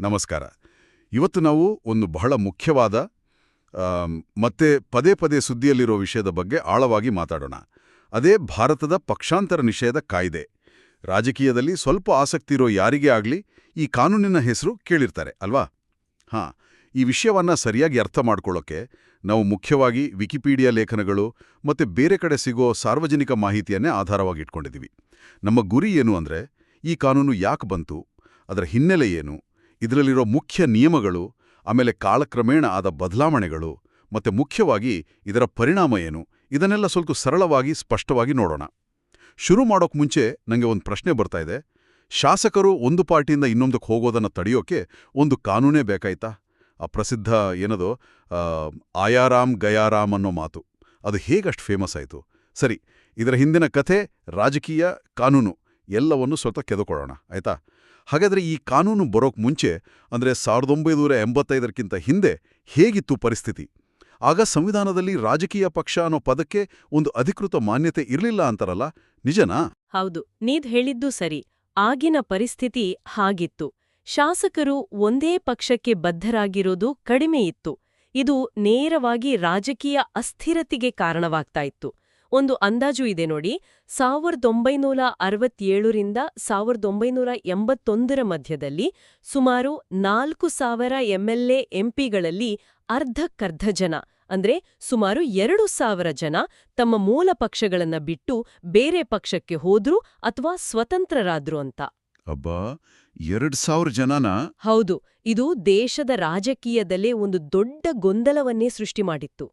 ನಮಸ್ಕಾರ. ಇವತ್ತು ನಾವು ಒಂದು ಬಹಳ ಮುಖ್ಯವಾದ ಮತ್ತೆ ಪದೇ ಪದೇ ಸುದ್ದಿಯಲ್ಲಿರೋ ವಿಷಯದ ಬಗ್ಗೆ ಆಳವಾಗಿ ಮಾತಾಡೋಣ. ಅದೇ ಭಾರತದ ಪಕ್ಷಾಂತರ ನಿಷೇಧ ಕಾಯ್ದೆ. ರಾಜಕೀಯದಲ್ಲಿ ಸ್ವಲ್ಪ ಆಸಕ್ತಿ ಇರೋ ಯಾರಿಗೇ ಆಗಲಿ ಈ ಕಾನೂನಿನ ಹೆಸರು ಕೇಳಿರ್ತಾರೆ, ಅಲ್ವಾ? ಹಾಂ, ಈ ವಿಷಯವನ್ನ ಸರಿಯಾಗಿ ಅರ್ಥ ಮಾಡ್ಕೊಳ್ಳೋಕೆ ನಾವು ಮುಖ್ಯವಾಗಿ ವಿಕಿಪೀಡಿಯಾ ಲೇಖನಗಳು ಮತ್ತೆ ಬೇರೆ ಕಡೆ ಸಿಗೋ ಸಾರ್ವಜನಿಕ ಮಾಹಿತಿಯನ್ನೇ ಆಧಾರವಾಗಿ ಇಟ್ಕೊಂಡಿದ್ದೀವಿ. ನಮ್ಮ ಗುರಿ ಏನು ಅಂದ್ರೆ ಈ ಕಾನೂನು ಯಾಕೆ ಬಂತು, ಅದರ ಹಿನ್ನೆಲೆ ಏನು ಇದರಲ್ಲಿರೋ ಮುಖ್ಯ ನಿಯಮಗಳು, ಆಮೇಲೆ ಕಾಲಕ್ರಮೇಣ ಆದ ಬದಲಾವಣೆಗಳು, ಮತ್ತೆ ಮುಖ್ಯವಾಗಿ ಇದರ ಪರಿಣಾಮ ಏನು, ಇದನ್ನೆಲ್ಲ ಸ್ವಲ್ಪ ಸರಳವಾಗಿ, ಸ್ಪಷ್ಟವಾಗಿ ನೋಡೋಣ. ಶುರು ಮಾಡೋಕ್ಕೆ ಮುಂಚೆ ನನಗೆ ಒಂದು ಪ್ರಶ್ನೆ ಬರ್ತಾ ಇದೆ. ಶಾಸಕರು ಒಂದು ಪಾರ್ಟಿಯಿಂದ ಇನ್ನೊಂದಕ್ಕೆ ಹೋಗೋದನ್ನ ತಡೆಯೋಕೆ ಒಂದು ಕಾನೂನೇ ಬೇಕಾಯ್ತಾ? ಆ ಪ್ರಸಿದ್ಧ ಏನದು ಆಯಾರಾಮ್ ಗಯಾರಾಮ್ ಅನ್ನೋ ಮಾತು. ಅದು ಹೇಗಷ್ಟು ಫೇಮಸ್ ಆಯಿತು? ಸರಿ, ಇದರ ಹಿಂದಿನ ಕಥೆ ರಾಜಕೀಯ ಕಾನೂನು ಎಲ್ಲವನ್ನು ಸ್ವಲ್ಪ ಕೆದಕೊಳ್ಳೋಣ, ಆಯ್ತಾ? ಹಾಗಾದ್ರೆ ಈ ಕಾನೂನು ಬರೋಕ್ ಮುಂಚೆ, ಅಂದ್ರೆ ಸಾವಿರದ ಒಂಬೈನೂರ ಎಂಬತ್ತೈದಕ್ಕಿಂತ ಹಿಂದೆ ಹೇಗಿತ್ತು ಪರಿಸ್ಥಿತಿ? ಆಗ ಸಂವಿಧಾನದಲ್ಲಿ ರಾಜಕೀಯ ಪಕ್ಷ ಅನ್ನೋ ಪದಕ್ಕೆ ಒಂದು ಅಧಿಕೃತ ಮಾನ್ಯತೆ ಇರಲಿಲ್ಲ ಅಂತಾರಲ್ಲ, ನಿಜನಾ? ಹೌದು, ನೀದ್ ಹೇಳಿದ್ದು ಸರಿ. ಆಗಿನ ಪರಿಸ್ಥಿತಿ ಹಾಗಿತ್ತು. ಶಾಸಕರು ಒಂದೇ ಪಕ್ಷಕ್ಕೆ ಬದ್ಧರಾಗಿರೋದು ಕಡಿಮೆ ಇತ್ತು. ಇದು ನೇರವಾಗಿ ರಾಜಕೀಯ ಅಸ್ಥಿರತೆಗೆ ಕಾರಣವಾಗ್ತಾ ಇತ್ತು. ಒಂದು ಅಂದಾಜು ಇದೆ ನೋಡಿ. ಸಾವಿರದ ಒಂಬೈನೂರ ಅರವತ್ತೇಳರಿಂದ ಸಾವಿರದ ಒಂಬೈನೂರ ಎಂಬತ್ತೊಂದರ ಮಧ್ಯದಲ್ಲಿ ಸುಮಾರು ನಾಲ್ಕು ಸಾವಿರ ಎಂಎಲ್ಎ ಎಂಪಿಗಳಲ್ಲಿ ಅರ್ಧಕ್ಕರ್ಧ ಜನ, ಅಂದ್ರೆ ಸುಮಾರು ಎರಡು ಸಾವಿರ ಜನ ತಮ್ಮ ಮೂಲ ಪಕ್ಷಗಳನ್ನ ಬಿಟ್ಟು ಬೇರೆ ಪಕ್ಷಕ್ಕೆ ಹೋದ್ರು ಅಥವಾ ಸ್ವತಂತ್ರರಾದ್ರು ಅಂತ. ಅಬ್ಬಾ ಎರಡ್ ಸಾವಿರ ಜನನ? ಹೌದು ಇದು ದೇಶದ ರಾಜಕೀಯದಲ್ಲೇ ಒಂದು ದೊಡ್ಡ ಗೊಂದಲವನ್ನೇ ಸೃಷ್ಟಿ ಮಾಡಿತ್ತು.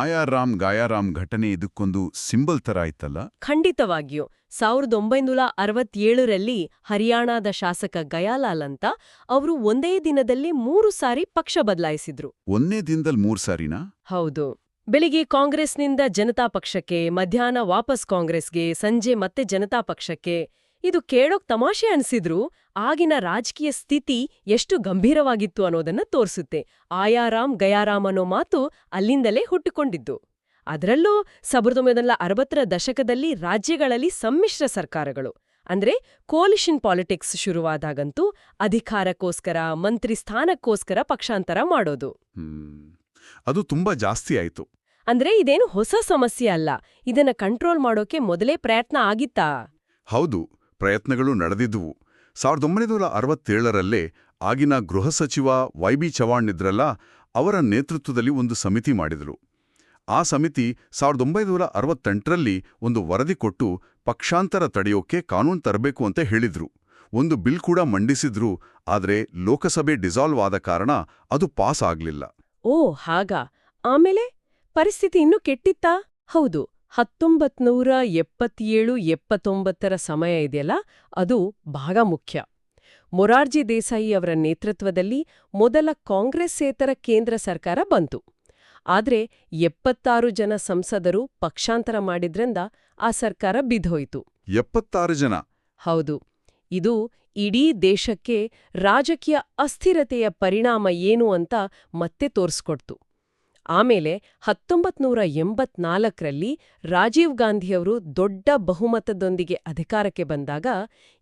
ಆಯಾರಾಮ್ ಗಾಯಾರಾಮ್ ಘಟನೆ ಇದಕ್ಕೊಂದು ಸಿಂಬಲ್ ತರ ಆಯ್ತಲ್ಲ? ಖಂಡಿತವಾಗಿಯೂ ಸಾವಿರದ ಒಂಬೈನೂರ ಅರವತ್ತೇಳರಲ್ಲಿ ಹರಿಯಾಣದ ಶಾಸಕ ಗಯಾಲಾಲ್ ಅಂತ ಅವರು ಒಂದೇ ದಿನದಲ್ಲಿ ಮೂರು ಸಾರಿ ಪಕ್ಷ ಬದಲಾಯಿಸಿದ್ರು. ಒಂದೇ ದಿನದಲ್ಲಿ ಮೂರು ಸಾರಿನಾ? ಹೌದು. ಬೆಳಿಗ್ಗೆ ಕಾಂಗ್ರೆಸ್ನಿಂದ ಜನತಾ ಪಕ್ಷಕ್ಕೆ ಮಧ್ಯಾಹ್ನ ವಾಪಸ್ ಕಾಂಗ್ರೆಸ್ಗೆ ಸಂಜೆ ಮತ್ತೆ ಜನತಾ ಪಕ್ಷಕ್ಕೆ ಇದು ಕೇಳೋಕ್ ತಮಾಷೆ ಅನ್ಸಿದ್ರು ಆಗಿನ ರಾಜಕೀಯ ಸ್ಥಿತಿ ಎಷ್ಟು ಗಂಭೀರವಾಗಿತ್ತು ಅನ್ನೋದನ್ನ ತೋರಿಸುತ್ತೆ. ಆಯಾರಾಮ್ ಗಯಾರಾಮ್ ಅನ್ನೋ ಮಾತು ಅಲ್ಲಿಂದಲೇ ಹುಟ್ಟಿಕೊಂಡಿದ್ದು. ಅದರಲ್ಲೂ ಸಾವಿರದ ಒಂಬೈನೂರ ಅರವತ್ತರ ದಶಕದಲ್ಲಿ ರಾಜ್ಯಗಳಲ್ಲಿ ಸಮ್ಮಿಶ್ರ ಸರ್ಕಾರಗಳು. ಅಂದ್ರೆ ಕೋಲಿಷನ್ ಪಾಲಿಟಿಕ್ಸ್ ಶುರುವಾದಾಗಂತೂ ಅಧಿಕಾರಕ್ಕೋಸ್ಕರ ಮಂತ್ರಿ ಸ್ಥಾನಕ್ಕೋಸ್ಕರ ಪಕ್ಷಾಂತರ ಮಾಡೋದು. ಅದು ತುಂಬಾ ಜಾಸ್ತಿ ಆಯ್ತು. ಅಂದ್ರೆ ಇದೇನು ಹೊಸ ಸಮಸ್ಯೆ ಅಲ್ಲ. ಇದನ್ನ ಕಂಟ್ರೋಲ್ ಮಾಡೋಕೆ ಮೊದಲೇ ಪ್ರಯತ್ನ ಆಗಿತ್ತಾ? ಹೌದು. ಪ್ರಯತ್ನಗಳು ನಡೆದಿದ್ದುವು. ಸಾವಿರದ ಒಂಬೈನೂರ ಅರವತ್ತೇಳರಲ್ಲೇ ಆಗಿನ ಗೃಹ ಸಚಿವ ವೈ ಬಿ ಚವಾಣ್ ಇದ್ರಲ್ಲ, ಅವರ ನೇತೃತ್ವದಲ್ಲಿ ಒಂದು ಸಮಿತಿ ಮಾಡಿದರು. ಆ ಸಮಿತಿ ಸಾವಿರದ ಒಂಬೈನೂರ ಅರವತ್ತೆಂಟರಲ್ಲಿ ಒಂದು ವರದಿ ಕೊಟ್ಟು ಪಕ್ಷಾಂತರ ತಡೆಯೋಕೆ ಕಾನೂನು ತರಬೇಕು ಅಂತ ಹೇಳಿದ್ರು. ಒಂದು ಬಿಲ್ ಕೂಡ ಮಂಡಿಸಿದ್ರು, ಆದರೆ ಲೋಕಸಭೆ ಡಿಸಾಲ್ವ್ ಆದ ಕಾರಣ ಅದು ಪಾಸ್ ಆಗಲಿಲ್ಲ. ಓ, ಹಾಗ? ಆಮೇಲೆ? ಪರಿಸ್ಥಿತಿ ಇನ್ನೂ ಕೆಟ್ಟಿತ್ತಾ? ಹೌದು. ಹತ್ತೊಂಬತ್ನೂರ ಎಪ್ಪತ್ತೇಳು ಎಪ್ಪತ್ತೊಂಬತ್ತರ ಸಮಯ ಇದೆಯಲ್ಲ ಅದು ಭಾಗ ಮುಖ್ಯ. ಮೊರಾರ್ಜಿ ದೇಸಾಯಿ ಅವರ ನೇತೃತ್ವದಲ್ಲಿ ಮೊದಲ ಕಾಂಗ್ರೆಸ್ಸೇತರ ಕೇಂದ್ರ ಸರ್ಕಾರ ಬಂತು. ಆದರೆ ಎಪ್ಪತ್ತಾರು ಜನ ಸಂಸದರು ಪಕ್ಷಾಂತರ ಮಾಡಿದ್ರಿಂದ ಆ ಸರ್ಕಾರ ಬಿದ್ದೋಯಿತು ಎಪ್ಪತ್ತಾರು ಜನ? ಹೌದು. ಇದು ಇಡೀ ದೇಶಕ್ಕೆ ರಾಜಕೀಯ ಅಸ್ಥಿರತೆಯ ಪರಿಣಾಮ ಏನು ಅಂತ ಮತ್ತೆ ತೋರಿಸ್ಕೊಡ್ತು. ಆಮೇಲೆ ಹತ್ತೊಂಬತ್ನೂರ ಎಂಬತ್ನಾಲ್ಕರಲ್ಲಿ ರಾಜೀವ್ ಗಾಂಧಿಯವರು ದೊಡ್ಡ ಬಹುಮತದೊಂದಿಗೆ ಅಧಿಕಾರಕ್ಕೆ ಬಂದಾಗ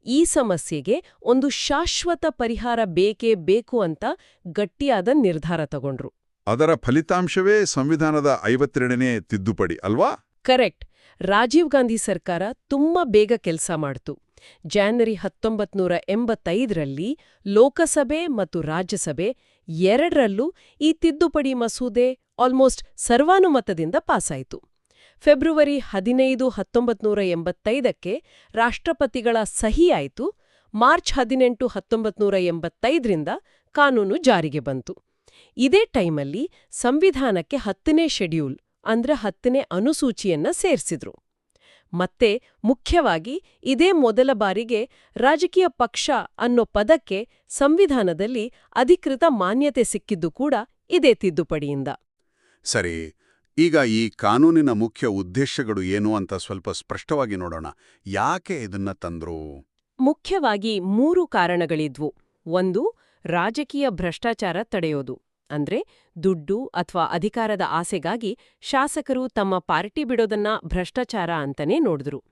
ಈ ಸಮಸ್ಯೆಗೆ ಒಂದು ಶಾಶ್ವತ ಪರಿಹಾರ ಬೇಕೇ ಬೇಕು ಅಂತ ಗಟ್ಟಿಯಾದ ನಿರ್ಧಾರ ತಗೊಂಡ್ರು. ಅದರ ಫಲಿತಾಂಶವೇ ಸಂವಿಧಾನದ ಐವತ್ತೆರಡನೇ ತಿದ್ದುಪಡಿ ಅಲ್ವಾ? ಕರೆಕ್ಟ್. ರಾಜೀವ್ ಗಾಂಧಿ ಸರ್ಕಾರ ತುಂಬಾ ಬೇಗ ಕೆಲಸ ಮಾಡ್ತು. ಜಾನ್ವರಿ ಹತ್ತೊಂಬತ್ನೂರ ಎಂಬತ್ತೈದರಲ್ಲಿ ಲೋಕಸಭೆ ಮತ್ತು ರಾಜ್ಯಸಭೆ ಎರಡರಲ್ಲೂ ಈ ತಿದ್ದುಪಡಿ ಮಸೂದೆ ಆಲ್ಮೋಸ್ಟ್ ಸರ್ವಾನುಮತದಿಂದ ಪಾಸಾಯಿತು. ಫೆಬ್ರವರಿ ಹದಿನೈದು ಹತ್ತೊಂಬತ್ನೂರ ಎಂಬತ್ತೈದಕ್ಕೆ ರಾಷ್ಟ್ರಪತಿಗಳ ಸಹಿ ಆಯಿತು. ಮಾರ್ಚ್ ಹದಿನೆಂಟು ಹತ್ತೊಂಬತ್ನೂರ ಎಂಬತ್ತೈದರಿಂದ ಕಾನೂನು ಜಾರಿಗೆ ಬಂತು. ಇದೇ ಟೈಮಲ್ಲಿ ಸಂವಿಧಾನಕ್ಕೆ ಹತ್ತನೇ ಶೆಡ್ಯೂಲ್ ಅಂದ್ರೆ ಹತ್ತನೇ ಅನುಸೂಚಿಯನ್ನ ಸೇರ್ಸಿದ್ರು. ಮತ್ತೆ ಮುಖ್ಯವಾಗಿ ಇದೇ ಮೊದಲ ಬಾರಿಗೆ ರಾಜಕೀಯ ಪಕ್ಷ ಅನ್ನೋ ಪದಕ್ಕೆ ಸಂವಿಧಾನದಲ್ಲಿ ಅಧಿಕೃತ ಮಾನ್ಯತೆ ಸಿಕ್ಕಿದ್ದು ಕೂಡ ಇದೇ ತಿದ್ದುಪಡಿಯಿಂದ. ಸರಿ ಈಗ ಈ ಕಾನೂನಿನ ಮುಖ್ಯ ಉದ್ದೇಶಗಳು ಏನು ಅಂತ ಸ್ವಲ್ಪ ಸ್ಪಷ್ಟವಾಗಿ ನೋಡೋಣ. ಯಾಕೆ ಇದನ್ನ ತಂದ್ರು? ಮುಖ್ಯವಾಗಿ ಮೂರು ಕಾರಣಗಳಿದ್ವು. ಒಂದು ರಾಜಕೀಯ ಭ್ರಷ್ಟಾಚಾರ ತಡೆಯೋದು. ಅಂದ್ರೆ ದುಡ್ಡು ಅಥವಾ ಅಧಿಕಾರದ ಆಸೆಗಾಗಿ ಶಾಸಕರು ತಮ್ಮ ಪಾರ್ಟಿ ಬಿಡೋದನ್ನ ಭ್ರಷ್ಟಾಚಾರ ಅಂತನೇ ನೋಡಿದ್ರು.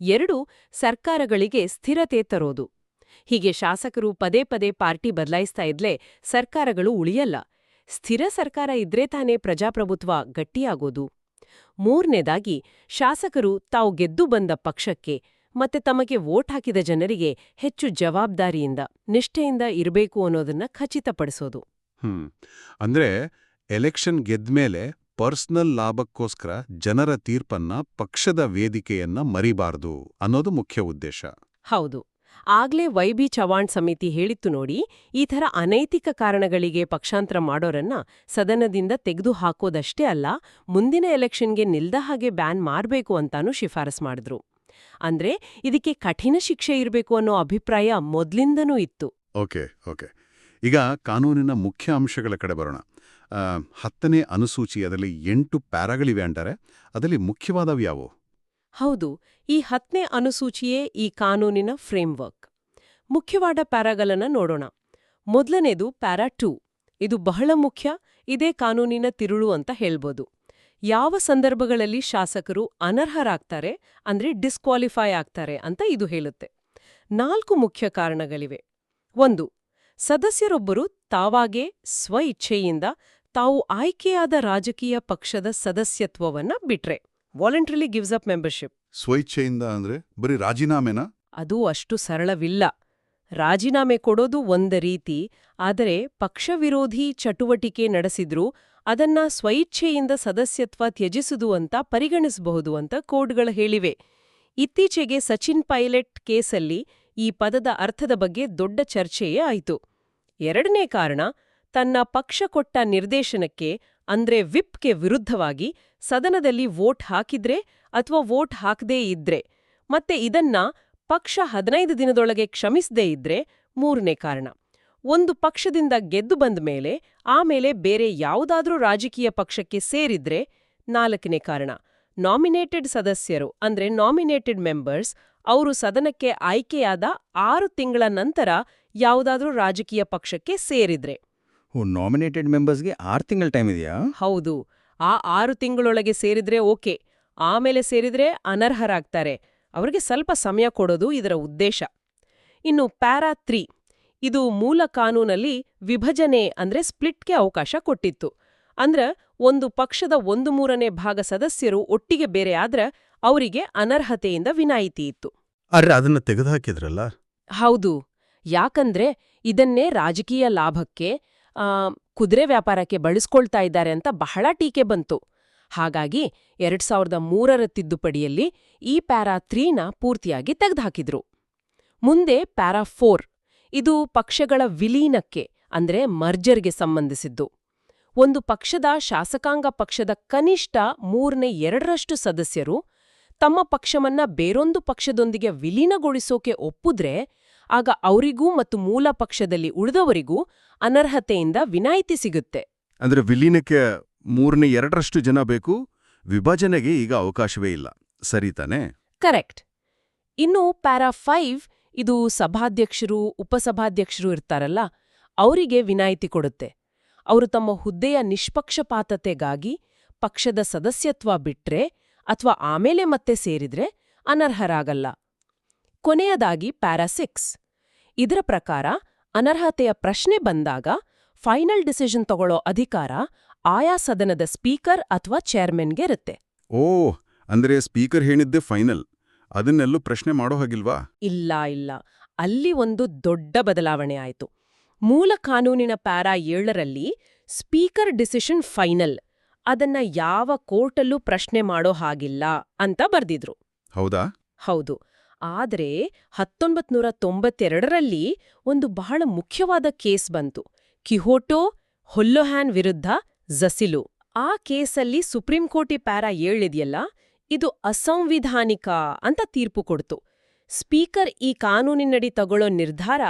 ಎರಡು, ಸರ್ಕಾರಗಳಿಗೆ ಸ್ಥಿರತೆ ತರೋದು. ಹೀಗೆ ಶಾಸಕರು ಪದೇ ಪದೇ ಪಾರ್ಟಿ ಬದಲಾಯಿಸ್ತಾ ಇದ್ಲೆ ಸರ್ಕಾರಗಳು ಉಳಿಯಲ್ಲ. ಸ್ಥಿರ ಸರ್ಕಾರ ಇದ್ರೆ ತಾನೇ ಪ್ರಜಾಪ್ರಭುತ್ವ ಗಟ್ಟಿಯಾಗೋದು. ಮೂರನೇದಾಗಿ, ಶಾಸಕರು ತಾವು ಗೆದ್ದು ಬಂದ ಪಕ್ಷಕ್ಕೆ ಮತ್ತೆ ತಮಗೆ ವೋಟ್ ಹಾಕಿದ ಜನರಿಗೆ ಹೆಚ್ಚು ಜವಾಬ್ದಾರಿಯಿಂದ, ನಿಷ್ಠೆಯಿಂದ ಇರಬೇಕು ಅನ್ನೋದನ್ನ ಖಚಿತಪಡಿಸೋದು. ಹ್ಮ್. ಅಂದ್ರೆ ಎಲೆಕ್ಷನ್ ಗೆದ್ಮೇಲೆ ಪರ್ಸನಲ್ ಲಾಭಕ್ಕೋಸ್ಕರ ಜನರ ತೀರ್ಪನ್ನ ಪಕ್ಷದ ವೇದಿಕೆಯನ್ನ ಮರಿಬಾರದು ಅನ್ನೋದು ಮುಖ್ಯ ಉದ್ದೇಶ. ಹೌದು. ಆಗ್ಲೇ ವೈಬಿ ಚವಾಣ್ ಸಮಿತಿ ಹೇಳಿತ್ತು ನೋಡಿ ಈ ಥರ ಅನೈತಿಕ ಕಾರಣಗಳಿಗೆ ಪಕ್ಷಾಂತರ ಮಾಡೋರನ್ನ ಸದನದಿಂದ ತೆಗೆದು ಹಾಕೋದಷ್ಟೇ ಅಲ್ಲ ಮುಂದಿನ ಎಲೆಕ್ಷನ್ಗೆ ನಿಲ್ದ ಹಾಗೆ ಬ್ಯಾನ್ ಮಾಡಬೇಕು ಅಂತಾನೂ ಶಿಫಾರಸ್ ಮಾಡಿದ್ರು. ಅಂದ್ರೆ ಇದಕ್ಕೆ ಕಠಿಣ ಶಿಕ್ಷೆ ಇರಬೇಕು ಅನ್ನೋ ಅಭಿಪ್ರಾಯ ಮೊದ್ಲಿಂದನೂ ಇತ್ತು. Okay okay. ಈಗ ಕಾನೂನಿನ ಮುಖ್ಯ ಅಂಶಗಳ ಕಡೆ ಬರೋಣ. ಹತ್ತನೇ ಅನುಸೂಚಿ ಅದರಲ್ಲಿ ಎಂಟು ಪ್ಯಾರಾಗಳಿವೆ ಅಂತಾರೆ. ಅದರಲ್ಲಿ ಮುಖ್ಯವಾದವು ಯಾವುವು? ಹೌದು, ಈ ಹತ್ತನೇ ಅನುಸೂಚಿಯೇ ಈ ಕಾನೂನಿನ ಫ್ರೇಮ್ವರ್ಕ್. ಮುಖ್ಯವಾದ ಪ್ಯಾರಾಗಳನ್ನ ನೋಡೋಣ. ಮೊದಲನೇದು ಪ್ಯಾರಾ ಟೂ. ಇದು ಬಹಳ ಮುಖ್ಯ, ಇದೇ ಕಾನೂನಿನ ತಿರುಳು ಅಂತ ಹೇಳ್ಬೋದು. ಯಾವ ಸಂದರ್ಭಗಳಲ್ಲಿ ಶಾಸಕರು ಅನರ್ಹರಾಗ್ತಾರೆ, ಅಂದ್ರೆ ಡಿಸ್ಕ್ವಾಲಿಫೈ ಆಗ್ತಾರೆ ಅಂತ ಇದು ಹೇಳುತ್ತೆ. ನಾಲ್ಕು ಮುಖ್ಯ ಕಾರಣಗಳಿವೆ. ಒಂದು ಸದಸ್ಯರೊಬ್ಬರು ತಾವಾಗೇ ಸ್ವ ಇಚ್ಛೆಯಿಂದ ತಾವು ಆಯ್ಕೆಯಾದ ರಾಜಕೀಯ ಪಕ್ಷದ ಸದಸ್ಯತ್ವವನ್ನ ಬಿಟ್ರೆ. ವಾಲಂಟ್ರಿಲಿ ಗಿವ್ಸ್ ಅಪ್ ಮೆಂಬರ್ಶಿಪ್ ಸ್ವಇಚ್ಛೆಯಿಂದ ಅಂದ್ರೆ ಬರೀ ರಾಜೀನಾಮೆನಾ? ಅದು ಅಷ್ಟು ಸರಳವಿಲ್ಲ. ರಾಜೀನಾಮೆ ಕೊಡೋದು ಒಂದ ರೀತಿ ಆದರೆ ಪಕ್ಷ ವಿರೋಧಿ ಚಟುವಟಿಕೆ ನಡೆಸಿದ್ರೂ ಅದನ್ನ ಸ್ವಇಚ್ಛೆಯಿಂದ ಸದಸ್ಯತ್ವ ತ್ಯಜಿಸುದು ಅಂತ ಪರಿಗಣಿಸಬಹುದು ಅಂತ ಕೋಡ್ಗಳು ಹೇಳಿವೆ. ಇತ್ತೀಚೆಗೆ ಸಚಿನ್ ಪೈಲಟ್ ಕೇಸಲ್ಲಿ ಈ ಪದದ ಅರ್ಥದ ಬಗ್ಗೆ ದೊಡ್ಡ ಚರ್ಚೆಯೇ ಆಯಿತು. ಎರಡನೇ ಕಾರಣ, ತನ್ನ ಪಕ್ಷ ಕೊಟ್ಟ ನಿರ್ದೇಶನಕ್ಕೆ, ಅಂದ್ರೆ ವಿಪ್ಗೆ ವಿರುದ್ಧವಾಗಿ ಸದನದಲ್ಲಿ ವೋಟ್ ಹಾಕಿದ್ರೆ ಅಥವಾ ವೋಟ್ ಹಾಕದೇ ಇದ್ರೆ, ಮತ್ತೆ ಇದನ್ನ ಪಕ್ಷ ಹದಿನೈದು ದಿನದೊಳಗೆ ಕ್ಷಮಿಸದೇ ಇದ್ರೆ ಮೂರನೇ ಕಾರಣ. ಒಂದು ಪಕ್ಷದಿಂದ ಗೆದ್ದು ಬಂದ ಮೇಲೆ, ಆಮೇಲೆ ಬೇರೆ ಯಾವುದಾದ್ರೂ ರಾಜಕೀಯ ಪಕ್ಷಕ್ಕೆ ಸೇರಿದ್ರೆ ನಾಲ್ಕನೇ ಕಾರಣ. ನಾಮಿನೇಟೆಡ್ ಸದಸ್ಯರು, ಅಂದ್ರೆ ನಾಮಿನೇಟೆಡ್ ಮೆಂಬರ್ಸ್ ಅವರು ಸದನಕ್ಕೆ ಆಯ್ಕೆಯಾದ ಆರು ತಿಂಗಳ ನಂತರ ಯಾವುದಾದ್ರೂ ರಾಜಕೀಯ ಪಕ್ಷಕ್ಕೆ ಸೇರಿದ್ರೆ. ನಾಮಿನೇಟೆಡ್ ಮೆಂಬರ್ಸ್ಗೆ ಆರು ತಿಂಗಳ ಟೈಮ್ ಇದೆಯಾ? ಹೌದು. ಆ ಆರು ತಿಂಗಳೊಳಗೆ ಸೇರಿದ್ರೆ ಓಕೆ. ಆಮೇಲೆ ಸೇರಿದ್ರೆ ಅನರ್ಹರಾಗ್ತಾರೆ. ಅವರಿಗೆ ಸ್ವಲ್ಪ ಸಮಯ ಕೊಡೋದು ಇದರ ಉದ್ದೇಶ. ಇನ್ನು ಪ್ಯಾರಾ ತ್ರೀ. ಇದು ಮೂಲ ಕಾನೂನಲ್ಲಿ ವಿಭಜನೆ ಅಂದ್ರೆ ಸ್ಪ್ಲಿಟ್ಗೆ ಅವಕಾಶ ಕೊಟ್ಟಿತ್ತು. ಅಂದ್ರ ಒಂದು ಪಕ್ಷದ ಒಂದು ಮೂರನೇ ಭಾಗ ಸದಸ್ಯರು ಒಟ್ಟಿಗೆ ಬೇರೆ ಆದ್ರ ಅವರಿಗೆ ಅನರ್ಹತೆಯಿಂದ ವಿನಾಯಿತಿ ಇತ್ತು. ಅರೆ ಅದನ್ನ ತೆಗೆದುಹಾಕಿದ್ರಲ್ಲ? ಹೌದು. ಯಾಕಂದ್ರೆ ಇದನ್ನೇ ರಾಜಕೀಯ ಲಾಭಕ್ಕೆ ಕುದುರೆ ವ್ಯಾಪಾರಕ್ಕೆ ಬಳಸ್ಕೊಳ್ತಾ ಇದ್ದಾರೆ ಅಂತ ಬಹಳ ಟೀಕೆ ಬಂತು. ಹಾಗಾಗಿ ಎರಡ್ ಸಾವಿರದ ಮೂರರ ತಿದ್ದುಪಡಿಯಲ್ಲಿ ಈ ಪ್ಯಾರಾ ತ್ರೀನ ಪೂರ್ತಿಯಾಗಿ ತೆಗೆದುಹಾಕಿದ್ರು. ಮುಂದೆ ಪ್ಯಾರಾ ಫೋರ್, ಇದು ಪಕ್ಷಗಳ ವಿಲೀನಕ್ಕೆ, ಅಂದ್ರೆ ಮರ್ಜರ್ಗೆ ಸಂಬಂಧಿಸಿದ್ದು. ಒಂದು ಪಕ್ಷದ ಶಾಸಕಾಂಗ ಪಕ್ಷದ ಕನಿಷ್ಠ ಮೂರನೇ ಎರಡರಷ್ಟು ಸದಸ್ಯರು ತಮ್ಮ ಪಕ್ಷವನ್ನ ಬೇರೊಂದು ಪಕ್ಷದೊಂದಿಗೆ ವಿಲೀನಗೊಳಿಸೋಕೆ ಒಪ್ಪುದ್ರೆ ಆಗ ಅವರಿಗೂ ಮತ್ತು ಮೂಲ ಪಕ್ಷದಲ್ಲಿ ಉಳಿದವರಿಗೂ ಅನರ್ಹತೆಯಿಂದ ವಿನಾಯಿತಿ ಸಿಗುತ್ತೆ. ಅಂದ್ರೆ ವಿಲೀನಕ್ಕೆ ಮೂರನೇ ಎರಡರಷ್ಟು ಜನ ಬೇಕು ವಿಭಜನೆಗೆ ಈಗ ಅವಕಾಶವೇ ಇಲ್ಲ. ಸರಿ ತಾನೆ? ಕರೆಕ್ಟ್. ಇನ್ನು ಪ್ಯಾರಾ ಫೈವ್ ಇದು ಸಭಾಧ್ಯಕ್ಷರು ಉಪಸಭಾಧ್ಯಕ್ಷರು ಇರ್ತಾರಲ್ಲ ಅವರಿಗೆ ವಿನಾಯಿತಿ ಕೊಡುತ್ತೆ. ಅವರು ತಮ್ಮ ಹುದ್ದೆಯ ನಿಷ್ಪಕ್ಷಪಾತತೆಗಾಗಿ ಪಕ್ಷದ ಸದಸ್ಯತ್ವ ಬಿಟ್ರೆ ಅಥವಾ ಆಮೇಲೆ ಮತ್ತೆ ಸೇರಿದ್ರೆ ಅನರ್ಹರಾಗಲ್ಲ. ಕೊನೆಯದಾಗಿ ಪ್ಯಾರಾಸಿಕ್ಸ್. ಇದರ ಪ್ರಕಾರ ಅನರ್ಹತೆಯ ಪ್ರಶ್ನೆ ಬಂದಾಗ ಫೈನಲ್ ಡಿಸಿಷನ್ ತಗೊಳ್ಳೋ ಅಧಿಕಾರ ಆಯಾ ಸದನದ ಸ್ಪೀಕರ್ ಅಥವಾ ಚೇರ್ಮನ್ಗೆ ಇರುತ್ತೆ. ಓ ಅಂದ್ರೆ ಸ್ಪೀಕರ್ ಹೇಳಿದ್ದೆ ಫೈನಲ್. ಅದನ್ನೆಲ್ಲೂ ಪ್ರಶ್ನೆ ಮಾಡೋ ಹಾಗಿಲ್ವಾ? ಇಲ್ಲ ಇಲ್ಲ. ಅಲ್ಲಿ ಒಂದು ದೊಡ್ಡ ಬದಲಾವಣೆ ಆಯಿತು. ಮೂಲ ಕಾನೂನಿನ ಪ್ಯಾರಾ ಏಳರಲ್ಲಿ ಸ್ಪೀಕರ್ ಡಿಸಿಷನ್ ಫೈನಲ್. ಅದನ್ನ ಯಾವ ಕೋರ್ಟಲ್ಲೂ ಪ್ರಶ್ನೆ ಮಾಡೋ ಹಾಗಿಲ್ಲ ಅಂತ ಬರ್ದಿದ್ರು. ಹೌದಾ? ಹೌದು. ಆದರೆ ಹತ್ತೊಂಬತ್ ನೂರ ತೊಂಬತ್ತೆರಡರಲ್ಲಿ ಒಂದು ಬಹಳ ಮುಖ್ಯವಾದ ಕೇಸ್ ಬಂತು. ಕಿಹೋಟೋ ಹೊಲ್ಲೊಹ್ಯಾನ್ ವಿರುದ್ಧ ಜಸಿಲು. ಆ ಕೇಸಲ್ಲಿ ಸುಪ್ರೀಂ ಕೋರ್ಟಿ ಪ್ಯಾರಾ ಏಳಿದೆಯಲ್ಲ ಇದು ಅಸಂವಿಧಾನಿಕ ಅಂತ ತೀರ್ಪು ಕೊಡ್ತು. ಸ್ಪೀಕರ್ ಈ ಕಾನೂನಿನಡಿ ತಗೊಳ್ಳೋ ನಿರ್ಧಾರ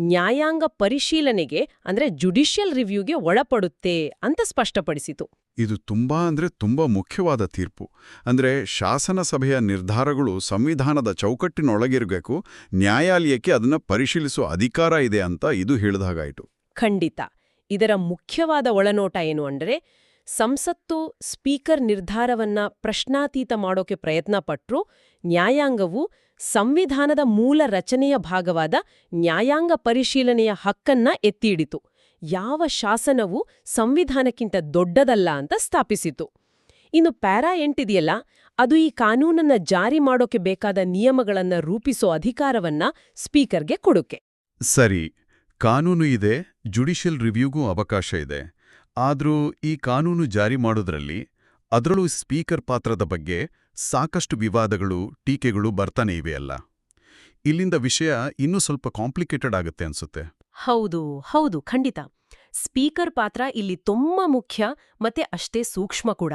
ನ್ಯಾಯಾಂಗ ಪರಿಶೀಲನೆಗೆ ಅಂದ್ರೆ ಜುಡಿಷಿಯಲ್ ರಿವ್ಯೂಗೆ ಒಳಪಡುತ್ತೆ ಅಂತ ಸ್ಪಷ್ಟಪಡಿಸಿತು. ಇದು ತುಂಬಾ ಅಂದ್ರೆ ತುಂಬಾ ಮುಖ್ಯವಾದ ತೀರ್ಪು. ಅಂದ್ರೆ ಶಾಸನ ಸಭೆಯ ನಿರ್ಧಾರಗಳು ಸಂವಿಧಾನದ ಚೌಕಟ್ಟಿನೊಳಗಿರಬೇಕು ನ್ಯಾಯಾಲಯಕ್ಕೆ ಅದನ್ನ ಪರಿಶೀಲಿಸುವ ಅಧಿಕಾರ ಇದೆ ಅಂತ ಇದು ಹೇಳಿದಾಗಾಯಿತು ಖಂಡಿತ. ಇದರ ಮುಖ್ಯವಾದ ಒಳನೋಟ ಏನು ಅಂದ್ರೆ ಸಂಸತ್ತು ಸ್ಪೀಕರ್ ನಿರ್ಧಾರವನ್ನ ಪ್ರಶ್ನಾತೀತ ಮಾಡೋಕೆ ಪ್ರಯತ್ನ ಪಟ್ರೂ ನ್ಯಾಯಾಂಗವು ಸಂವಿಧಾನದ ಮೂಲ ರಚನೆಯ ಭಾಗವಾದ ನ್ಯಾಯಾಂಗ ಪರಿಶೀಲನೆಯ ಹಕ್ಕನ್ನ ಎತ್ತಿಹಿಡಿತು. ಯಾವ ಶಾಸನವು ಸಂವಿಧಾನಕ್ಕಿಂತ ದೊಡ್ಡದಲ್ಲ ಅಂತ ಸ್ಥಾಪಿಸಿತು. ಇನ್ನು ಪ್ಯಾರಾ ಎಂಟಿದೆಯಲ್ಲ, ಅದು ಈ ಕಾನೂನನ್ನ ಜಾರಿ ಮಾಡೋಕೆ ಬೇಕಾದ ನಿಯಮಗಳನ್ನ ರೂಪಿಸೋ ಅಧಿಕಾರವನ್ನ ಸ್ಪೀಕರ್ಗೆ ಕೊಡುಕೆ. ಸರಿ, ಕಾನೂನು ಇದೆ, ಜುಡಿಷಿಯಲ್ ರಿವ್ಯೂಗೂ ಅವಕಾಶ ಇದೆ. ಆದ್ರೂ ಈ ಕಾನೂನು ಜಾರಿ ಮಾಡೋದ್ರಲ್ಲಿ ಅದರಲ್ಲೂ ಸ್ಪೀಕರ್ ಪಾತ್ರದ ಬಗ್ಗೆ ಸಾಕಷ್ಟು ವಿವಾದಗಳು, ಟೀಕೆಗಳು ಬರ್ತಾನೆ ಇವೆಯಲ್ಲ ಇಲ್ಲಿಂದ ವಿಷಯ ಇನ್ನೂ ಸ್ವಲ್ಪ ಕಾಂಪ್ಲಿಕೇಟೆಡ್ ಆಗುತ್ತೆ ಅನ್ಸುತ್ತೆ. ಹೌದು ಹೌದು, ಖಂಡಿತ. ಸ್ಪೀಕರ್ ಪಾತ್ರ ಇಲ್ಲಿ ತುಂಬ ಮುಖ್ಯ ಮತ್ತೆ ಅಷ್ಟೇ ಸೂಕ್ಷ್ಮ ಕೂಡ.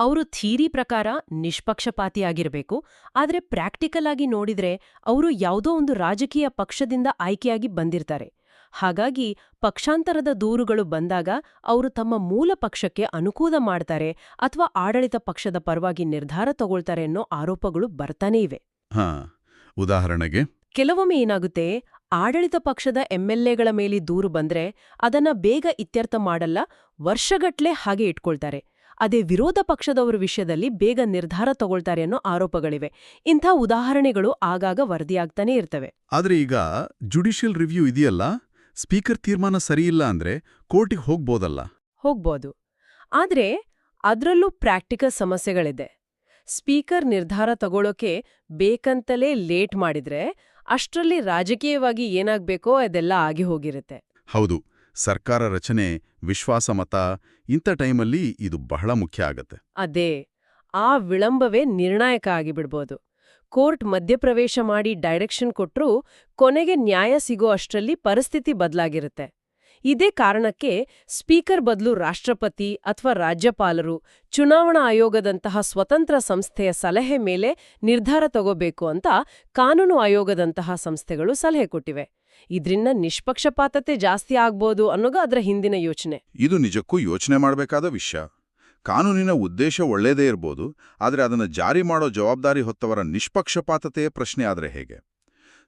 ಅವರು ಥೀರಿ ಪ್ರಕಾರ ನಿಷ್ಪಕ್ಷಪಾತಿಯಾಗಿರಬೇಕು, ಆದರೆ ಪ್ರಾಕ್ಟಿಕಲ್ ಆಗಿ ನೋಡಿದ್ರೆ ಅವರು ಯಾವುದೋ ಒಂದು ರಾಜಕೀಯ ಪಕ್ಷದಿಂದ ಆಯ್ಕೆಯಾಗಿ ಬಂದಿರ್ತಾರೆ. ಹಾಗಾಗಿ ಪಕ್ಷಾಂತರದ ದೂರುಗಳು ಬಂದಾಗ ಅವರು ತಮ್ಮ ಮೂಲ ಪಕ್ಷಕ್ಕೆ ಅನುಕೂಲ ಮಾಡ್ತಾರೆ ಅಥವಾ ಆಡಳಿತ ಪಕ್ಷದ ಪರವಾಗಿ ನಿರ್ಧಾರ ತಗೊಳ್ತಾರೆ ಅನ್ನೋ ಆರೋಪಗಳು ಬರ್ತಾನೇ ಇವೆ. ಹಾ ಉದಾಹರಣೆಗೆ? ಕೆಲವೊಮ್ಮೆ ಏನಾಗುತ್ತೆ ಆಡಳಿತ ಪಕ್ಷದ ಎಂಎಲ್ಎಗಳ ಮೇಲೆ ದೂರು ಬಂದ್ರೆ ಅದನ್ನ ಬೇಗ ಇತ್ಯರ್ಥ ಮಾಡಲ್ಲ ವರ್ಷಗಟ್ಲೆ ಹಾಗೆ ಇಟ್ಕೊಳ್ತಾರೆ. ಅದೇ ವಿರೋಧ ಪಕ್ಷದವರ ವಿಷಯದಲ್ಲಿ ಬೇಗ ನಿರ್ಧಾರ ತಗೊಳ್ತಾರೆ ಅನ್ನೋ ಆರೋಪಗಳಿವೆ. ಇಂಥ ಉದಾಹರಣೆಗಳು ಆಗಾಗ ವರದಿಯಾಗ್ತಾನೆ ಇರ್ತವೆ. ಆದ್ರೆ ಈಗ ಜುಡಿಷಿಯಲ್ ರಿವ್ಯೂ ಇದೆಯಲ್ಲ? ಸ್ಪೀಕರ್ ತೀರ್ಮಾನ ಸರಿಯಿಲ್ಲ ಅಂದ್ರೆ ಕೋರ್ಟಿಗೆ ಹೋಗ್ಬೋದಲ್ಲ? ಹೋಗ್ಬೋದು. ಆದ್ರೆ ಅದರಲ್ಲೂ ಪ್ರಾಕ್ಟಿಕಲ್ ಸಮಸ್ಯೆಗಳಿದೆ. ಸ್ಪೀಕರ್ ನಿರ್ಧಾರ ತಗೊಳ್ಳೋಕೆ ಬೇಕಂತಲೇ ಲೇಟ್ ಮಾಡಿದ್ರೆ ಅಷ್ಟರಲ್ಲಿ ರಾಜಕೀಯವಾಗಿ ಏನಾಗ್ಬೇಕೋ ಅದೆಲ್ಲ ಆಗಿ ಹೋಗಿರುತ್ತೆ. ಹೌದು ಸರ್ಕಾರ ರಚನೆ ವಿಶ್ವಾಸಮತ ಇಂಥ ಟೈಮಲ್ಲಿ ಇದು ಬಹಳ ಮುಖ್ಯ ಆಗತ್ತೆ. ಅದೇ ಆ ವಿಳಂಬವೇ ನಿರ್ಣಾಯಕ ಆಗಿಬಿಡ್ಬೋದು. ಕೋರ್ಟ್ ಮಧ್ಯಪ್ರವೇಶ ಮಾಡಿ ಡೈರೆಕ್ಷನ್ ಕೊಟ್ರೂ ಕೊನೆಗೆ ನ್ಯಾಯ ಸಿಗೋ ಅಷ್ಟರಲ್ಲಿ ಪರಿಸ್ಥಿತಿ ಬದಲಾಗಿರುತ್ತೆ. ಇದೇ ಕಾರಣಕ್ಕೆ ಸ್ಪೀಕರ್ ಬದಲು ರಾಷ್ಟ್ರಪತಿ ಅಥವಾ ರಾಜ್ಯಪಾಲರು ಚುನಾವಣಾ ಆಯೋಗದಂತಹ ಸ್ವತಂತ್ರ ಸಂಸ್ಥೆಯ ಸಲಹೆ ಮೇಲೆ ನಿರ್ಧಾರ ತಗೋಬೇಕು ಅಂತ ಕಾನೂನು ಆಯೋಗದಂತಹ ಸಂಸ್ಥೆಗಳು ಸಲಹೆ ಕೊಟ್ಟಿವೆ. ಇದ್ರಿಂದ ನಿಷ್ಪಕ್ಷಪಾತತೆ ಜಾಸ್ತಿ ಆಗ್ಬೋದು ಅನ್ನೋದು ಅದರ ಹಿಂದಿನ ಯೋಚನೆ. ಇದು ನಿಜಕ್ಕೂ ಯೋಚನೆ ಮಾಡಬೇಕಾದ ವಿಷಯ. ಕಾನೂನಿನ ಉದ್ದೇಶ ಒಳ್ಳೇದೇ ಇರ್ಬೋದು, ಆದರೆ ಅದನ್ನು ಜಾರಿ ಮಾಡೋ ಜವಾಬ್ದಾರಿ ಹೊತ್ತವರ ನಿಷ್ಪಕ್ಷಪಾತತೆಯ ಪ್ರಶ್ನೆ ಆದರೆ ಹೇಗೆ?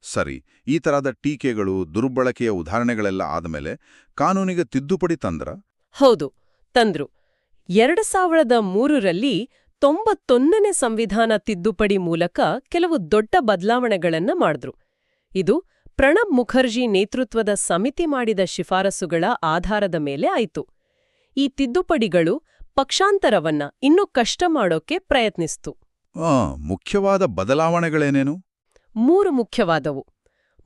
ಸರಿ, ಈ ತರಹದ ಟೀಕೆಗಳು, ದುರ್ಬಳಕೆಯ ಉದಾಹರಣೆಗಳೆಲ್ಲ ಆದಮೇಲೆ ಕಾನೂನಿಗೆ ತಿದ್ದುಪಡಿ ತಂದ್ರ? ಹೌದು, ತಂದ್ರು. ಎರಡು ಸಾವಿರದ ಮೂರರಲ್ಲಿ ತೊಂಬತ್ತೊಂದನೇ ಸಂವಿಧಾನ ತಿದ್ದುಪಡಿ ಮೂಲಕ ಕೆಲವು ದೊಡ್ಡ ಬದಲಾವಣೆಗಳನ್ನ ಮಾಡಿದ್ರು. ಇದು ಪ್ರಣಬ್ ಮುಖರ್ಜಿ ನೇತೃತ್ವದ ಸಮಿತಿ ಮಾಡಿದ ಶಿಫಾರಸುಗಳ ಆಧಾರದ ಮೇಲೆ ಆಯಿತು. ಈ ತಿದ್ದುಪಡಿಗಳು ಪಕ್ಷಾಂತರವನ್ನ ಇನ್ನೂ ಕಷ್ಟ ಮಾಡೋಕೆ ಪ್ರಯತ್ನಿಸ್ತು. ಮುಖ್ಯವಾದ ಬದಲಾವಣೆಗಳೇನೇನು? ಮೂರು ಮುಖ್ಯವಾದವು.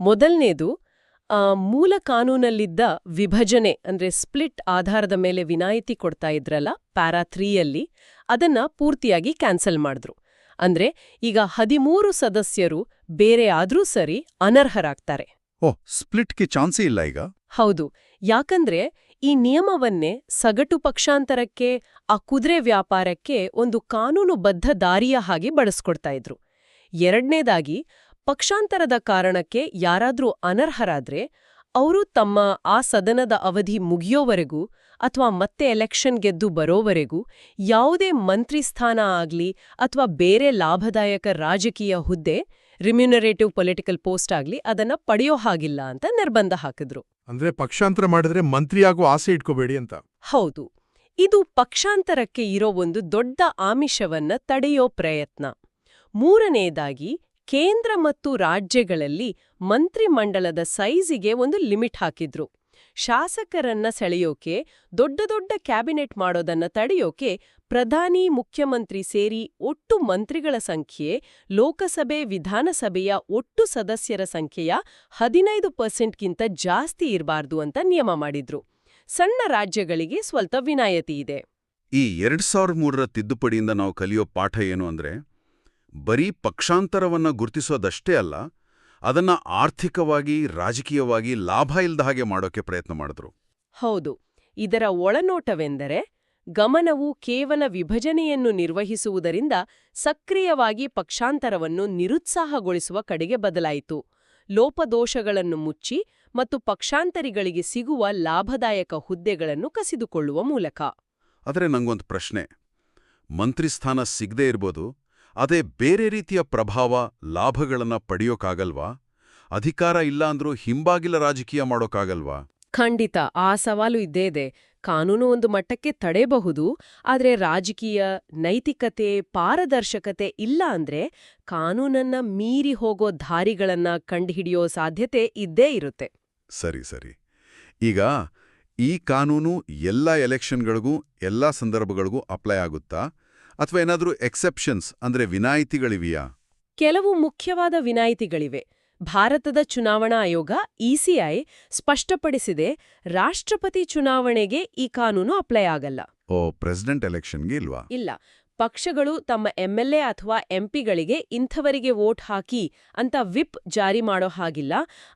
ಮೊದಲನೇದು ಆ, ಮೂಲ ಕಾನೂನಲ್ಲಿದ್ದ ವಿಭಜನೆ ಅಂದ್ರೆ ಸ್ಪ್ಲಿಟ್ ಆಧಾರದ ಮೇಲೆ ವಿನಾಯಿತಿ ಕೊಡ್ತಾ ಇದ್ರಲ್ಲ ಪ್ಯಾರಾ ತ್ರೀಯಲ್ಲಿ ಅದನ್ನ ಪೂರ್ತಿಯಾಗಿ ಕ್ಯಾನ್ಸಲ್ ಮಾಡಿದ್ರು. ಅಂದ್ರೆ ಈಗ ಹದಿಮೂರು ಸದಸ್ಯರು ಬೇರೆ ಆದ್ರೂ ಸರಿ ಅನರ್ಹರಾಗ್ತಾರೆ. ಓಹ್ ಸ್ಪ್ಲಿಟ್ಗೆ ಚಾನ್ಸೇ ಇಲ್ಲ ಈಗ? ಹೌದು. ಯಾಕಂದ್ರೆ ಈ ನಿಯಮವನ್ನೇ ಸಗಟು ಪಕ್ಷಾಂತರಕ್ಕೆ, ಆ ಕುದುರೆ ವ್ಯಾಪಾರಕ್ಕೆ ಒಂದು ಕಾನೂನುಬದ್ಧ ದಾರಿಯ ಹಾಗೆ ಬಳಸ್ಕೊಡ್ತಾ ಇದ್ರು. ಎರಡನೇದಾಗಿ, ಪಕ್ಷಾಂತರದ ಕಾರಣಕ್ಕೆ ಯಾರಾದ್ರೂ ಅನರ್ಹರಾದ್ರೆ, ಅವರು ತಮ್ಮ ಆ ಸದನದ ಅವಧಿ ಮುಗಿಯೋವರೆಗೂ ಅಥವಾ ಮತ್ತೆ ಎಲೆಕ್ಷನ್ ಗೆದ್ದು ಬರೋವರೆಗೂ ಯಾವುದೇ ಮಂತ್ರಿ ಸ್ಥಾನ ಆಗಲಿ ಅಥವಾ ಬೇರೆ ಲಾಭದಾಯಕ ರಾಜಕೀಯ ಹುದ್ದೆ, ರಿಮ್ಯುನರೇಟಿವ್ ಪೊಲಿಟಿಕಲ್ ಪೋಸ್ಟ್ ಆಗಲಿ ಅದನ್ನ ಪಡೆಯೋ ಹಾಗಿಲ್ಲ ಅಂತ ನಿರ್ಬಂಧ ಹಾಕಿದ್ರು. ಅಂದ್ರೆ ಪಕ್ಷಾಂತರ ಮಾಡಿದ್ರೆ ಮಂತ್ರಿಯಾಗೋ ಆಸೆ ಇಟ್ಕೋಬೇಡಿ ಅಂತ. ಹೌದು. ಇದು ಪಕ್ಷಾಂತರಕ್ಕೆ ಇರೋ ಒಂದು ದೊಡ್ಡ ಆಮಿಷವನ್ನ ತಡೆಯೋ ಪ್ರಯತ್ನ. ಮೂರನೆಯದಾಗಿ ಕೇಂದ್ರ ಮತ್ತು ರಾಜ್ಯಗಳಲ್ಲಿ ಮಂತ್ರಿಮಂಡಲದ ಸೈಜಿಗೆ ಒಂದು ಲಿಮಿಟ್ ಹಾಕಿದ್ರು. ಶಾಸಕರನ್ನ ಸೆಳೆಯೋಕೆ, ದೊಡ್ಡ ದೊಡ್ಡ ಕ್ಯಾಬಿನೆಟ್ ಮಾಡೋದನ್ನ ತಡೆಯೋಕೆ ಪ್ರಧಾನಿ, ಮುಖ್ಯಮಂತ್ರಿ ಸೇರಿ ಒಟ್ಟು ಮಂತ್ರಿಗಳ ಸಂಖ್ಯೆ, ಲೋಕಸಭೆ, ವಿಧಾನಸಭೆಯ ಒಟ್ಟು ಸದಸ್ಯರ ಸಂಖ್ಯೆಯ ಹದಿನೈದು ಪರ್ಸೆಂಟ್ಗಿಂತ ಜಾಸ್ತಿ ಇರಬಾರ್ದು ಅಂತ ನಿಯಮ ಮಾಡಿದ್ರು. ಸಣ್ಣ ರಾಜ್ಯಗಳಿಗೆ ಸ್ವಲ್ಪ ವಿನಾಯಿತಿ ಇದೆ. ಈ ಎರಡ್ ಸಾವಿರದ ಮೂರರ ತಿದ್ದುಪಡಿಯಿಂದ ನಾವು ಕಲಿಯೋ ಪಾಠ ಏನು ಅಂದ್ರೆ, ಬರೀ ಪಕ್ಷಾಂತರವನ್ನ ಗುರುತಿಸೋದಷ್ಟೇ ಅಲ್ಲ ಅದನ್ನ ಆರ್ಥಿಕವಾಗಿ ರಾಜಕೀಯವಾಗಿ ಲಾಭ ಇಲ್ಲದ ಹಾಗೆ ಮಾಡೋಕೆ ಪ್ರಯತ್ನ ಮಾಡಿದ್ರು. ಹೌದು. ಇದರ ಒಳನೋಟವೆಂದರೆ ಗಮನವು ಕೇವಲ ವಿಭಜನೆಯನ್ನು ನಿರ್ವಹಿಸುವುದರಿಂದ ಸಕ್ರಿಯವಾಗಿ ಪಕ್ಷಾಂತರವನ್ನು ನಿರುತ್ಸಾಹಗೊಳಿಸುವ ಕಡೆಗೆ ಬದಲಾಯಿತು. ಲೋಪದೋಷಗಳನ್ನು ಮುಚ್ಚಿ ಮತ್ತು ಪಕ್ಷಾಂತರಿಗಳಿಗೆ ಸಿಗುವ ಲಾಭದಾಯಕ ಹುದ್ದೆಗಳನ್ನು ಕಸಿದುಕೊಳ್ಳುವ ಮೂಲಕ. ಆದರೆ ನಂಗೊಂದು ಪ್ರಶ್ನೆ. ಮಂತ್ರಿ ಸ್ಥಾನ ಸಿಗದೇ ಇರ್ಬೋದು ಅದೇ ಬೇರೆ ರೀತಿಯ ಪ್ರಭಾವ ಲಾಭಗಳನ್ನ ಪಡೆಯೋಕಾಗಲ್ವಾ? ಅಧಿಕಾರ ಇಲ್ಲ ಅಂದ್ರೂ ಹಿಂಬಾಗಿಲ ರಾಜಕೀಯ ಮಾಡೋಕ್ಕಾಗಲ್ವಾ ಖಂಡಿತ ಆ ಸವಾಲು ಇದ್ದೇ ಇದೆ. ಕಾನೂನು ಒಂದು ಮಟ್ಟಕ್ಕೆ ತಡೆಯಬಹುದು ಆದರೆ ರಾಜಕೀಯ ನೈತಿಕತೆ ಪಾರದರ್ಶಕತೆ ಇಲ್ಲ ಅಂದ್ರೆ ಕಾನೂನನ್ನ ಮೀರಿ ಹೋಗೋ ದಾರಿಗಳನ್ನ ಕಂಡುಹಿಡಿಯೋ ಸಾಧ್ಯತೆ ಇದ್ದೇ ಇರುತ್ತೆ. ಸರಿ ಸರಿ. ಈಗ ಈ ಕಾನೂನು ಎಲ್ಲ ಎಲೆಕ್ಷನ್ಗಳಿಗೂ ಎಲ್ಲ ಸಂದರ್ಭಗಳಿಗೂ ಅಪ್ಲೈ ಆಗುತ್ತಾ? ಅಥವಾ ಏನಾದರೂ ಎಕ್ಸೆಪ್ಷನ್ಸ್ ಅಂದ್ರೆ ವಿನಾಯಿತಿಗಳಿವೆಯಾ? ಕೆಲವು ಮುಖ್ಯವಾದ ವಿನಾಯಿತಿಗಳಿವೆ. ಭಾರತದ ಚುನಾವಣಾ ಆಯೋಗ ಇಸಿಐ ಸ್ಪಷ್ಟಪಡಿಸಿದೆ ರಾಷ್ಟ್ರಪತಿ ಚುನಾವಣೆಗೆ ಈ ಕಾನೂನು ಅಪ್ಲೈ ಆಗಲ್ಲ. ಓ ಪ್ರೆಸಿಡೆಂಟ್ ಎಲೆಕ್ಷನ್ಗೆ ಇಲ್ವಾ? ಇಲ್ಲ. ಪಕ್ಷಗಳು ತಮ್ಮ ಎಂಎಲ್ಎ ಅಥವಾ ಎಂಪಿಗಳಿಗೆ ಇಂಥವರಿಗೆ ವೋಟ್ ಹಾಕಿ ಅಂತ ವಿಪ್ ಜಾರಿ ಮಾಡೋ ಹಾಗಿಲ್ಲ.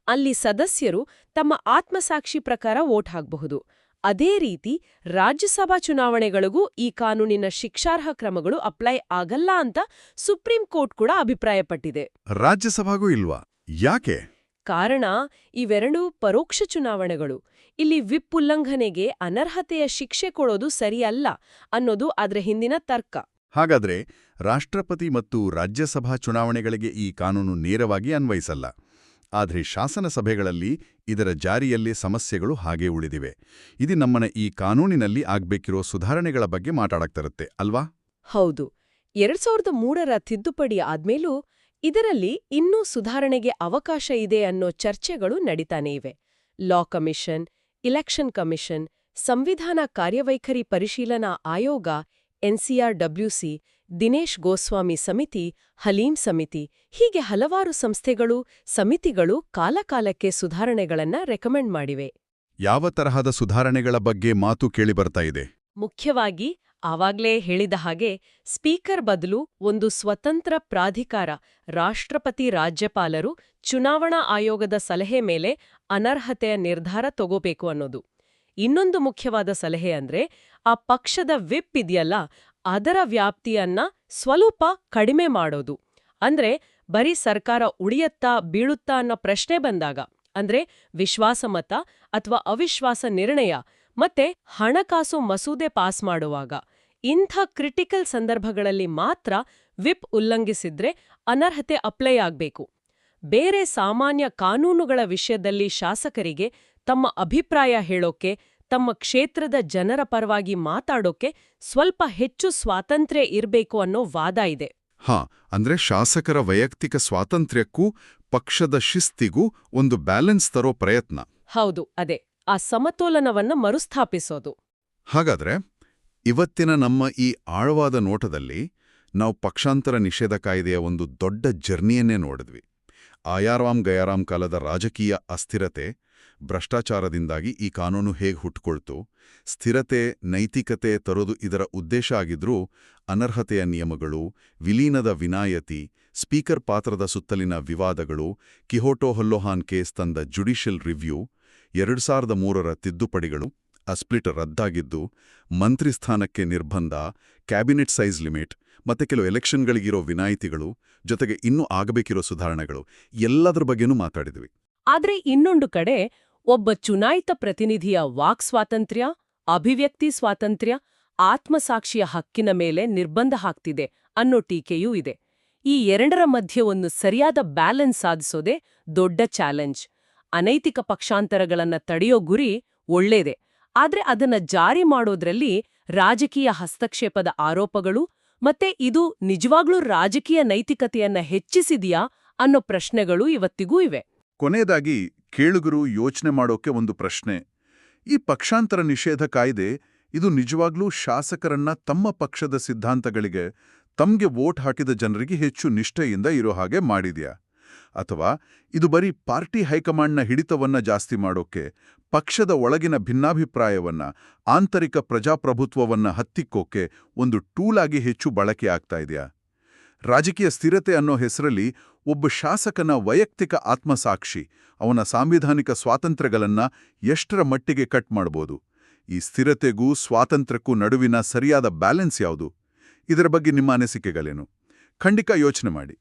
ಅಲ್ಲಿ ಸದಸ್ಯರು ತಮ್ಮ ಆತ್ಮಸಾಕ್ಷಿ ಪ್ರಕಾರ ವೋಟ್ ಹಾಕಬಹುದು. ಅದೇ ರೀತಿ ರಾಜ್ಯಸಭಾ ಚುನಾವಣೆಗಳಿಗೂ ಈ ಕಾನೂನಿನ ಶಿಕ್ಷಾರ್ಹ ಕ್ರಮಗಳು ಅಪ್ಲೈ ಆಗಲ್ಲ ಅಂತ ಸುಪ್ರೀಂ ಕೋರ್ಟ್ ಕೂಡ ಅಭಿಪ್ರಾಯಪಟ್ಟಿದೆ. ರಾಜ್ಯಸಭಾಗೂ ಇಲ್ವಾ? ಯಾಕೆ? ಕಾರಣ ಇವೆರಡೂ ಪರೋಕ್ಷ ಚುನಾವಣೆಗಳು. ಇಲ್ಲಿ ವಿಪ್ ಉಲ್ಲಂಘನೆಗೆ ಅನರ್ಹತೆಯ ಶಿಕ್ಷೆ ಕೊಡೋದು ಸರಿಯಲ್ಲ ಅನ್ನೋದು ಅದರ ಹಿಂದಿನ ತರ್ಕ. ಹಾಗಾದ್ರೆ ರಾಷ್ಟ್ರಪತಿ ಮತ್ತು ರಾಜ್ಯಸಭಾ ಚುನಾವಣೆಗಳಿಗೆ ಈ ಕಾನೂನು ನೇರವಾಗಿ ಅನ್ವಯಿಸಲ್ಲ. ಆದರೆ ಶಾಸನ ಸಭೆಗಳಲ್ಲಿ ಇದರ ಜಾರಿಯಲ್ಲಿ ಸಮಸ್ಯೆಗಳು ಹಾಗೇ ಉಳಿದಿವೆ. ಇದು ನಮ್ಮನ ಈ ಕಾನೂನಿನಲ್ಲಿ ಆಗ್ಬೇಕಿರೋ ಸುಧಾರಣೆಗಳ ಬಗ್ಗೆ ಮಾತಾಡಕ್ತರುತ್ತೆ, ಅಲ್ವಾ? ಹೌದು. ಎರಡ್ ಸಾವಿರದ ಮೂರರ ತಿದ್ದುಪಡಿ ಆದ್ಮೇಲೂ ಇದರಲ್ಲಿ ಇನ್ನೂ ಸುಧಾರಣೆಗೆ ಅವಕಾಶ ಇದೆ ಅನ್ನೋ ಚರ್ಚೆಗಳು ನಡೀತಾನೇ ಇವೆ. ಲಾ ಕಮಿಷನ್, ಇಲೆಕ್ಷನ್ ಕಮಿಷನ್, ಸಂವಿಧಾನ ಕಾರ್ಯವೈಖರಿ ಪರಿಶೀಲನಾ ಆಯೋಗ ಎನ್ಸಿಆರ್ಡಬ್ಲ್ಯೂಸಿ ದಿನೇಶ್ ಗೋಸ್ವಾಮಿ ಸಮಿತಿ ಹಲೀಂ ಸಮಿತಿ ಹೀಗೆ ಹಲವಾರು ಸಂಸ್ಥೆಗಳು ಸಮಿತಿಗಳು ಕಾಲಕಾಲಕ್ಕೆ ಸುಧಾರಣೆಗಳನ್ನ ರೆಕಮೆಂಡ್ ಮಾಡಿವೆ. ಯಾವ ತರಹದ ಸುಧಾರಣೆಗಳ ಬಗ್ಗೆ ಮಾತು ಕೇಳಿಬರ್ತಾ ಇದೆ? ಮುಖ್ಯವಾಗಿ ಆವಾಗ್ಲೇ ಹೇಳಿದ ಹಾಗೆ ಸ್ಪೀಕರ್ ಬದಲು ಒಂದು ಸ್ವತಂತ್ರ ಪ್ರಾಧಿಕಾರ ರಾಷ್ಟ್ರಪತಿ ರಾಜ್ಯಪಾಲರು ಚುನಾವಣಾ ಆಯೋಗದ ಸಲಹೆ ಮೇಲೆ ಅನರ್ಹತೆಯ ನಿರ್ಧಾರ ತಗೋಬೇಕು ಅನ್ನೋದು. ಇನ್ನೊಂದು ಮುಖ್ಯವಾದ ಸಲಹೆ ಅಂದ್ರೆ ಆ ಪಕ್ಷದ ವಿಪ್ ಇದೆಯಲ್ಲ ಅದರ ವ್ಯಾಪ್ತಿಯನ್ನ ಸ್ವಲ್ಪ ಕಡಿಮೆ ಮಾಡೋದು. ಅಂದ್ರೆ ಬರೀ ಸರ್ಕಾರ ಉಳಿಯತ್ತಾ ಬೀಳುತ್ತಾ ಅನ್ನೋ ಪ್ರಶ್ನೆ ಬಂದಾಗ, ಅಂದ್ರೆ ವಿಶ್ವಾಸಮತ ಅಥವಾ ಅವಿಶ್ವಾಸ ನಿರ್ಣಯ ಮತ್ತೆ ಹಣಕಾಸು ಮಸೂದೆ ಪಾಸ್ ಮಾಡುವಾಗ, ಇಂಥ ಕ್ರಿಟಿಕಲ್ ಸಂದರ್ಭಗಳಲ್ಲಿ ಮಾತ್ರ ವಿಪ್ ಉಲ್ಲಂಘಿಸಿದ್ರೆ ಅನರ್ಹತೆ ಅಪ್ಲೈ ಆಗ್ಬೇಕು. ಬೇರೆ ಸಾಮಾನ್ಯ ಕಾನೂನುಗಳ ವಿಷಯದಲ್ಲಿ ಶಾಸಕರಿಗೆ ತಮ್ಮ ಅಭಿಪ್ರಾಯ ಹೇಳೋಕೆ ತಮ್ಮ ಕ್ಷೇತ್ರದ ಜನರ ಪರವಾಗಿ ಮಾತಾಡೋಕೆ ಸ್ವಲ್ಪ ಹೆಚ್ಚು ಸ್ವಾತಂತ್ರ್ಯ ಇರಬೇಕು ಅನ್ನೋ ವಾದ ಇದೆ. ಹಾ ಅಂದ್ರೆ ಶಾಸಕರ ವೈಯಕ್ತಿಕ ಸ್ವಾತಂತ್ರ್ಯಕ್ಕೂ ಪಕ್ಷದ ಶಿಸ್ತಿಗೂ ಒಂದು ಬ್ಯಾಲೆನ್ಸ್ ತರೋ ಪ್ರಯತ್ನ. ಹೌದು ಅದೇ. ಆ ಸಮತೋಲನವನ್ನ ಮರುಸ್ಥಾಪಿಸೋದು. ಹಾಗಾದ್ರೆ ಇವತ್ತಿನ ನಮ್ಮ ಈ ಆಳವಾದ ನೋಟದಲ್ಲಿ ನಾವು ಪಕ್ಷಾಂತರ ನಿಷೇಧ ಕಾಯ್ದೆಯ ಒಂದು ದೊಡ್ಡ ಜರ್ನಿಯನ್ನೇ ನೋಡಿದ್ವಿ. ಆಯಾರಾಮ್ ಗಯಾರಾಮ್ ಕಾಲದ ರಾಜಕೀಯ ಅಸ್ಥಿರತೆ ಭ್ರಷ್ಟಾಚಾರದಿಂದಾಗಿ ಈ ಕಾನೂನು ಹೇಗೆ ಹುಟ್ಟುಕೊಳ್ತು ಸ್ಥಿರತೆ, ನೈತಿಕತೆ ತರೋದು ಇದರ ಉದ್ದೇಶ ಆಗಿದ್ರೂ ಅನರ್ಹತೆಯ ನಿಯಮಗಳು, ವಿಲೀನದ ವಿನಾಯತಿ, ಸ್ಪೀಕರ್ ಪಾತ್ರದ ಸುತ್ತಲಿನ ವಿವಾದಗಳು, ಕಿಹೋಟೋ ಹೊಲ್ಲೊಹಾನ್ ಕೇಸ್ ತಂದ ಜುಡಿಷಿಯಲ್ ರಿವ್ಯೂ, ಎರಡು ಸಾವಿರದ ಮೂರರ ತಿದ್ದುಪಡಿಗಳು ಅಸ್ಪ್ಲಿಟ್ ರದ್ದಾಗಿದ್ದು, ಮಂತ್ರಿ ಸ್ಥಾನಕ್ಕೆ ನಿರ್ಬಂಧ, ಕ್ಯಾಬಿನೆಟ್ ಸೈಜ್ ಲಿಮಿಟ್ ಮತ್ತೆ ಕೆಲವು ಎಲೆಕ್ಷನ್ಗಳಿಗಿರೋ ವಿನಾಯಿತಿಗಳು ಜೊತೆಗೆ ಇನ್ನೂ ಆಗಬೇಕಿರೋ ಸುಧಾರಣೆಗಳು ಎಲ್ಲದರ ಬಗ್ಗೆನೂ ಮಾತಾಡಿದ್ವಿ. ಆದರೆ ಇನ್ನೊಂದು ಕಡೆ ಒಬ್ಬ ಚುನಾಯಿತ ಪ್ರತಿನಿಧಿಯ ವಾಕ್ ಸ್ವಾತಂತ್ರ್ಯ, ಅಭಿವ್ಯಕ್ತಿ ಸ್ವಾತಂತ್ರ್ಯ, ಆತ್ಮಸಾಕ್ಷಿಯ ಹಕ್ಕಿನ ಮೇಲೆ ನಿರ್ಬಂಧ ಹಾಕ್ತಿದೆ ಅನ್ನೋ ಟೀಕೆಯೂ ಇದೆ. ಈ ಎರಡರ ಮಧ್ಯೆ ಒಂದು ಸರಿಯಾದ ಬ್ಯಾಲೆನ್ಸ್ ಸಾಧಿಸೋದೇ ದೊಡ್ಡ ಚಾಲೆಂಜ್. ಅನೈತಿಕ ಪಕ್ಷಾಂತರಗಳನ್ನ ತಡೆಯೋ ಗುರಿ ಒಳ್ಳೇದೆ. ಆದ್ರೆ ಅದನ್ನ ಜಾರಿ ಮಾಡೋದ್ರಲ್ಲಿ ರಾಜಕೀಯ ಹಸ್ತಕ್ಷೇಪದ ಆರೋಪಗಳು ಮತ್ತೆ ಇದು ನಿಜವಾಗ್ಲೂ ರಾಜಕೀಯ ನೈತಿಕತೆಯನ್ನ ಹೆಚ್ಚಿಸಿದೆಯಾ ಅನ್ನೋ ಪ್ರಶ್ನೆಗಳು ಇವತ್ತಿಗೂ ಇವೆ. ಕೊನೆಯದಾಗಿ ಕೇಳುಗರು ಯೋಚನೆ ಮಾಡೋಕೆ ಒಂದು ಪ್ರಶ್ನೆ. ಈ ಪಕ್ಷಾಂತರ ನಿಷೇಧ ಕಾಯ್ದೆ ಇದು ನಿಜವಾಗ್ಲೂ ಶಾಸಕರನ್ನ ತಮ್ಮ ಪಕ್ಷದ ಸಿದ್ಧಾಂತಗಳಿಗೆ, ತಮ್ಗೆ ವೋಟ್ ಹಾಕಿದ ಜನರಿಗೆ ಹೆಚ್ಚು ನಿಷ್ಠೆಯಿಂದ ಇರೋ ಹಾಗೆ ಮಾಡಿದ್ಯಾ? ಅಥವಾ ಇದು ಬರೀ ಪಾರ್ಟಿ ಹೈಕಮಾಂಡ್ನ ಹಿಡಿತವನ್ನ ಜಾಸ್ತಿ ಮಾಡೋಕೆ, ಪಕ್ಷದ ಒಳಗಿನ ಭಿನ್ನಾಭಿಪ್ರಾಯವನ್ನ, ಆಂತರಿಕ ಪ್ರಜಾಪ್ರಭುತ್ವವನ್ನ ಹತ್ತಿಕ್ಕೋಕೆ ಒಂದು ಟೂಲಾಗಿ ಹೆಚ್ಚು ಬಳಕೆ ಆಗ್ತಾ ಇದೆಯಾ? ರಾಜಕೀಯ ಸ್ಥಿರತೆ ಅನ್ನೋ ಹೆಸರಲ್ಲಿ ಒಬ್ಬ ಶಾಸಕನ ವೈಯಕ್ತಿಕ ಆತ್ಮಸಾಕ್ಷಿ, ಅವನ ಸಾಂವಿಧಾನಿಕ ಸ್ವಾತಂತ್ರ್ಯಗಳನ್ನ ಎಷ್ಟರ ಮಟ್ಟಿಗೆ ಕಟ್ ಮಾಡ್ಬೋದು? ಈ ಸ್ಥಿರತೆಗೂ ಸ್ವಾತಂತ್ರ್ಯಕ್ಕೂ ನಡುವಿನ ಸರಿಯಾದ ಬ್ಯಾಲೆನ್ಸ್ ಯಾವುದು? ಇದರ ಬಗ್ಗೆ ನಿಮ್ಮ ಅನಿಸಿಕೆಗಳೇನು? ಖಂಡಿತ ಯೋಚನೆ ಮಾಡಿ.